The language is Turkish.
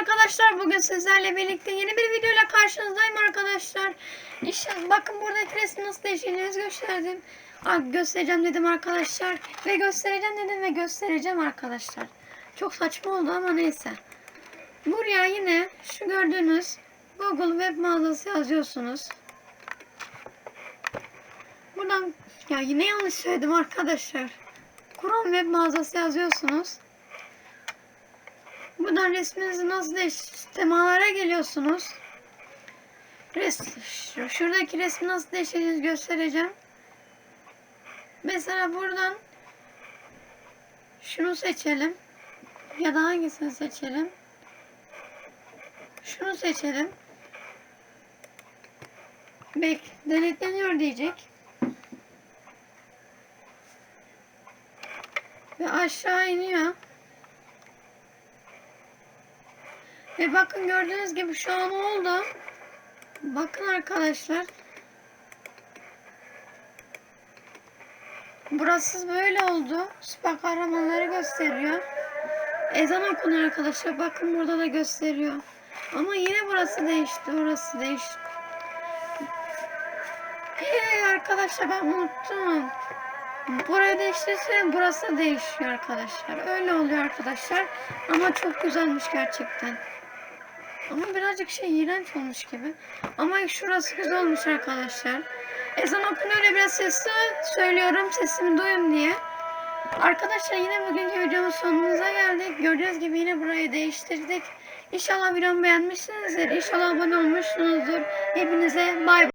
arkadaşlar. Bugün sizlerle birlikte yeni bir videoyla karşınızdayım arkadaşlar. İşte bakın buradaki resmi nasıl değişeceğinizi gösterdim. Aa, göstereceğim dedim arkadaşlar. Ve göstereceğim dedim ve göstereceğim arkadaşlar. Çok saçma oldu ama neyse. Buraya yine şu gördüğünüz Google web mağazası yazıyorsunuz. Buradan ya yine yanlış söyledim arkadaşlar. Chrome web mağazası yazıyorsunuz. Buradan resminizi nasıl değiş temalara geliyorsunuz. Res şu- şuradaki resmi nasıl değiştirdiğinizi göstereceğim. Mesela buradan şunu seçelim. Ya da hangisini seçelim? Şunu seçelim. Bek denetleniyor diyecek. Ve aşağı iniyor. Ve bakın gördüğünüz gibi şu an oldu. Bakın arkadaşlar. Burası böyle oldu. Süper kahramanları gösteriyor. Ezan okunuyor arkadaşlar. Bakın burada da gösteriyor. Ama yine burası değişti. Orası değişti. Hey arkadaşlar ben unuttum. Burayı değiştirsem burası değişiyor arkadaşlar. Öyle oluyor arkadaşlar. Ama çok güzelmiş gerçekten. Ama birazcık şey iğrenç olmuş gibi. Ama şurası güzel olmuş arkadaşlar. Ezan okunuyor öyle biraz sesli söylüyorum sesimi duyun diye. Arkadaşlar yine bugünkü videomun sonumuza geldik. Gördüğünüz gibi yine burayı değiştirdik. İnşallah videomu beğenmişsinizdir. İnşallah abone olmuşsunuzdur. Hepinize bay bay.